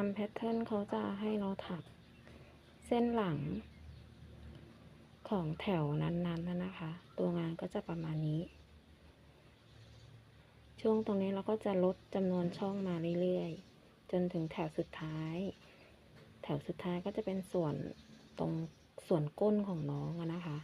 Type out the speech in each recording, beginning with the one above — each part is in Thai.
ามแพทเทิร์นเขาจะให้เราถักเส้นหลัง ของแถวนั้นๆนะนะคะ ตัวงานก็จะประมาณนี้ ช่วงตรงนี้เราก็จะลดจำนวนช่องมาเรื่อยๆ จนถึงแถวสุดท้าย แถวสุดท้ายก็จะเป็นส่วนตรงส่วนก้นของน้องนะคะ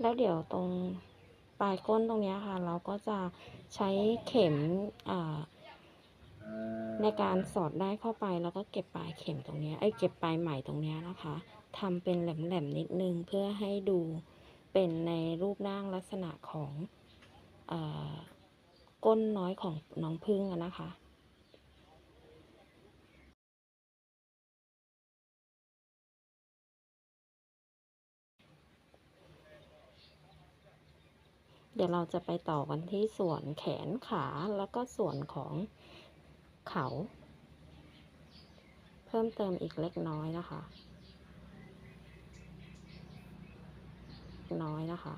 แล้วเดี๋ยวตรงปลายก้นตรงนี้ค่ะ เราก็จะใช้เข็มในการสอดได้เข้าไปแล้วก็เก็บปลายเข็มตรงนี้ไอ้เก็บปลายไหมตรงนี้นะคะทำเป็นแหลมๆนิดนึงเพื่อให้ดูเป็นในรูปร่างลักษณะของอก้นน้อยของน้องพึ่งนะคะ เดี๋ยวเราจะไปต่อกันที่ส่วนแขนขาแล้วก็ส่วนของเขา เพิ่มเติมอีกเล็กน้อยนะคะ น้อยนะคะ